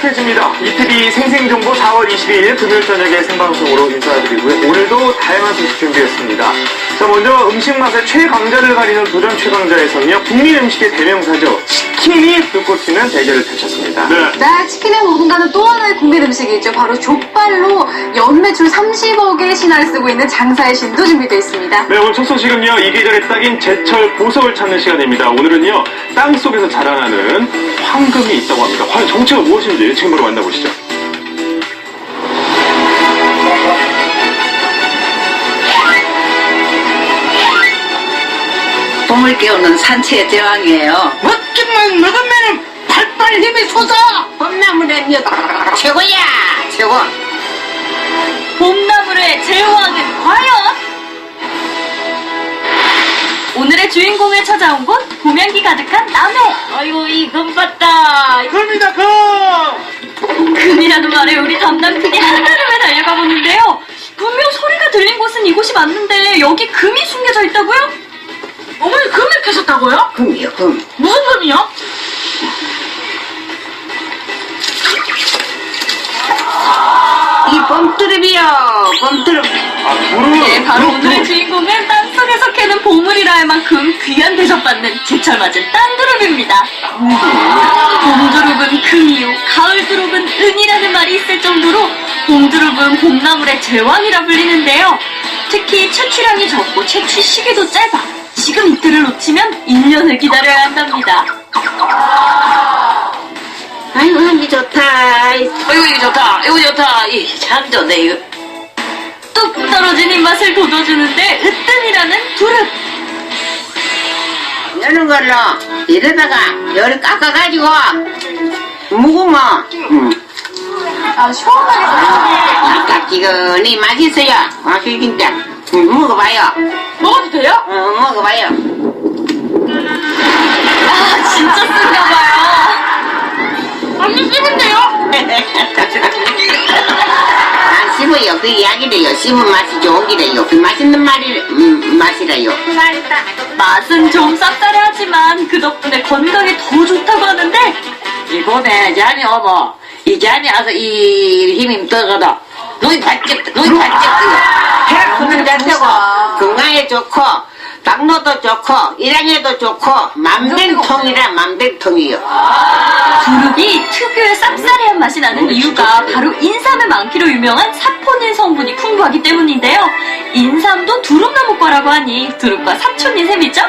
시작해집니다. 이태리 생생정보 4월 22일 금요일 저녁에 생방송으로 인사드리고요. 오늘도 다양한 소식 준비했습니다. 자, 먼저 음식 맛의 최강자를 가리는 도전 최강자에서는요, 국민 음식의 대명사죠. 치킨이 불꽃 튀는 대결을 펼쳤습니다. 네. 네, 치킨의 무분가는 또 하나의 국민 음식이 있죠. 바로 족발로 연매출 30억의 신화를 쓰고 있는 장사의 신도 준비되어 있습니다. 네, 오늘 첫 소식은요, 이 계절에 딱인 제철 보석을 찾는 시간입니다. 오늘은요, 땅 속에서 자라나는 황금이 있다고 합니다. 황, 정체가 무엇인지 지금 바로 만나보시죠. 봄을 깨우는 산채의 제왕이에요. 멋짐만 먹으면 팔팔 힘이 솟아 봄나물의 몇 최고야 최고 봄나물의 제왕은 과연? 오늘의 주인공을 찾아온 곳 봄향기 가득한 남해 아이고 이금 봤다 금이다 금 금이라는 말에 우리 담당 PD 한달음에 달려가 보는데요 분명 소리가 들린 곳은 이곳이 맞는데 여기 금이 숨겨져 있다고요? 어머니 금을 캐셨다고요? 금이요, 금. 무슨 금이요? 이 봄뚜릅이요, 봄뚜릅. 아! 네 바로 오늘의. 주인공은 땅속에서 캐는 보물이라 할 만큼 귀한 대접받는 제철 맞은 땅두릅입니다 봄두릅은 금이요 가을두릅은 은이라는 말이 있을 정도로 봄두릅은 봄나물의 제왕이라 불리는데요 특히 채취량이 적고 채취 시기도 짧아 지금 이틀을 놓치면 1년을 기다려야 한답니다 아이고, 향기 좋다. 아이고, 이거 좋다. 이거 좋다. 이, 참 좋네, 이거. 뚝 떨어진 입맛을 돋워주는데 으뜸이라는 두릅 이런 걸로, 이러다가, 열을 깎아가지고, 묵으면, 음, 아, 시원하게 닭지근히 맛있어요. 맛이 진짜. 음, 먹어봐요. 먹어도 돼요? 어, 먹어봐요. 아 진짜 쓴가봐요 그 이야기래요. 씹은 맛이 좋은 기래요. 그 맛있는 말이, 음, 맛이래요. 맛은 좀 쌉싸래하지만 그 덕분에 건강에 더 좋다고 하는데 이번에 잔이 어머 이 잔이 와서 이 힘이 떠거든 눈이 바짝 눈이 바짝 뜨거 해 크는 잔되고 건강에 좋고 당뇨도 좋고 일양에도 좋고 만병통이라 만병통이요 두릅이 특유의 쌉싸래한 맛이 나는 이유가 바로 인삼의 많기로 유명한 사포닌 성분이 풍부하기 때문인데요 인삼도 두릅나무과라고 하니 두릅과 사촌인 셈이죠?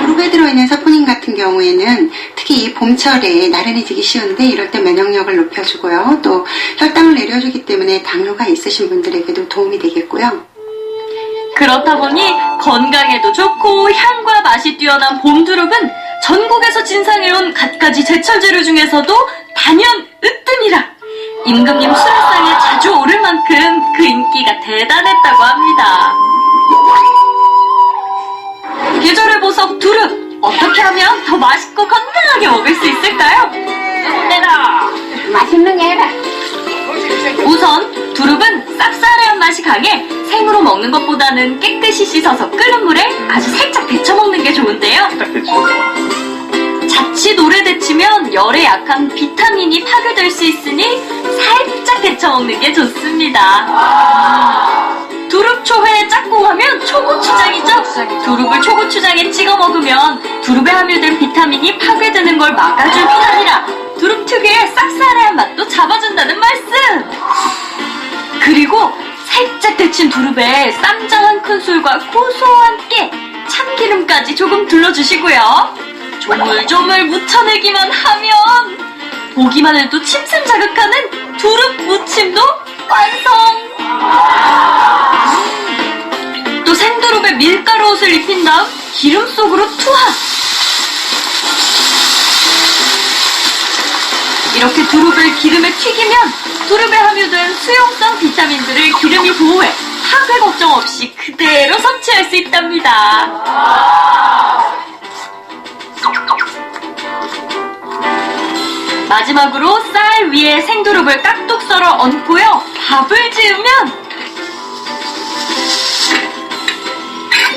무릎에 들어있는 사포닌 같은 경우에는 특히 이 봄철에 나른해지기 쉬운데 이럴 때 면역력을 높여주고요. 또 혈당을 내려주기 때문에 당뇨가 있으신 분들에게도 도움이 되겠고요. 그렇다 보니 건강에도 좋고 향과 맛이 뛰어난 봄두릅은 전국에서 진상해온 갖가지 제철 재료 중에서도 단연 으뜸이라 임금님 수라상에 자주 오를 만큼 그 인기가 대단했다고 합니다. 계절의 보석 두릅 어떻게 하면 더 맛있고 건강하게 먹을 수 있을까요? 내다 맛있는 게 해라 우선 두릅은 쌉싸래 한 맛이 강해 생으로 먹는 것보다는 깨끗이 씻어서 끓는 물에 아주 살짝 데쳐 먹는 게 좋은데요. 딱. 자칫 오래 데치면 열에 약한 비타민이 파괴될 수 있으니 살짝 데쳐 먹는 게 좋습니다. 두릅초회 짝꿍하면 초고추장이죠? 두릅을 초고추장에 찍어 먹으면 두릅에 함유된 비타민이 파괴되는 걸 막아줄 뿐 아니라 두릅 특유의 쌉싸래한 맛도 잡아준다는 말씀! 그리고 살짝 데친 두릅에 쌈장 한 큰술과 고소한 깨, 참기름까지 조금 둘러주시고요. 조물조물 묻혀내기만 하면 보기만 해도 침샘 자극하는 두릅 무침도 완성! 또 생두릅에 밀가루 옷을 입힌 다음 기름 속으로 투하! 이렇게 두릅을 기름에 튀기면 두릅에 함유된 수용성 비타민들을 기름이 보호해 파괴 걱정 없이 그대로 섭취할 수 있답니다. 마지막으로 쌀 위에 생두릅을 깍둑 썰어 얹고요. 밥을 지으면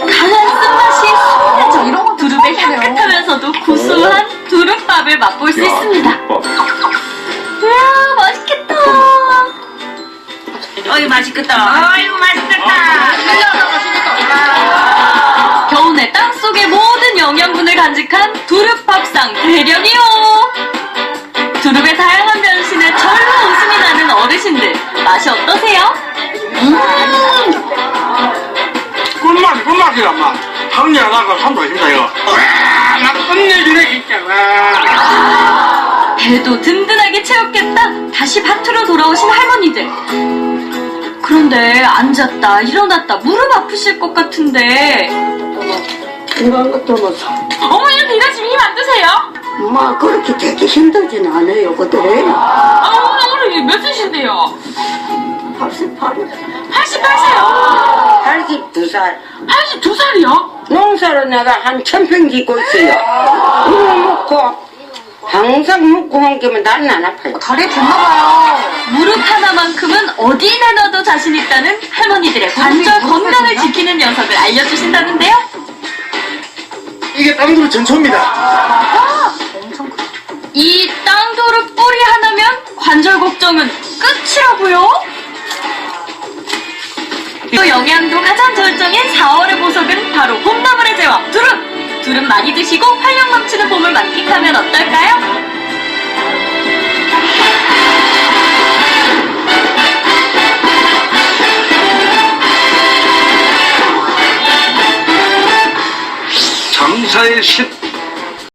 강한 쓴맛이 숨겨져 두릅의 향긋하면서도 구수한 두릅밥을 맛볼 수 있습니다. 맛있겠다. 아이고 맛있겠다. 겨우내 땅속의 모든 영양분을 간직한 두릅밥상 대련이요. 두릅의 다양한 변신에 절로 웃음이 나는 어르신들 맛이 어떠세요? 꿀맛, 꿀맛이야, 막. 향이 하나가 참 맛있다, 이거. 와, 막 끝내주네, 진짜. 와. 배도 든든하게 채웠겠다. 다시 밭으로 돌아오신 할머니들. 그런데 앉았다 일어났다 무릎 아프실 것 같은데. 이런 것도 무서 어머니 이거 지금 힘안 드세요? 뭐 그렇게 되게 힘들진 않아요 그들이 아 어머니 몇 세신데요? 88 88세요? 82살. 82살이요? 농사를 내가 한 천평 짓고 있어요. 이거 먹고 항상 먹고 한 게면 나는 안 아파요 다리에 됐나봐요. 무릎 하나만큼은 어디 내놔도 자신 있다는 할머니들의 관절 건강을 지키는 녀석을 알려주신다는데요 이게 땅두릅 전초입니다. 이 땅도르 뿌리 하나면 관절 걱정은 끝이라고요? 또 영양도 가장 절정인 4월의 보석은 바로 봄나물의 제왕 두릅! 두릅 많이 드시고 활력 넘치는 봄을 만끽하면 어떨까요? 장사의 신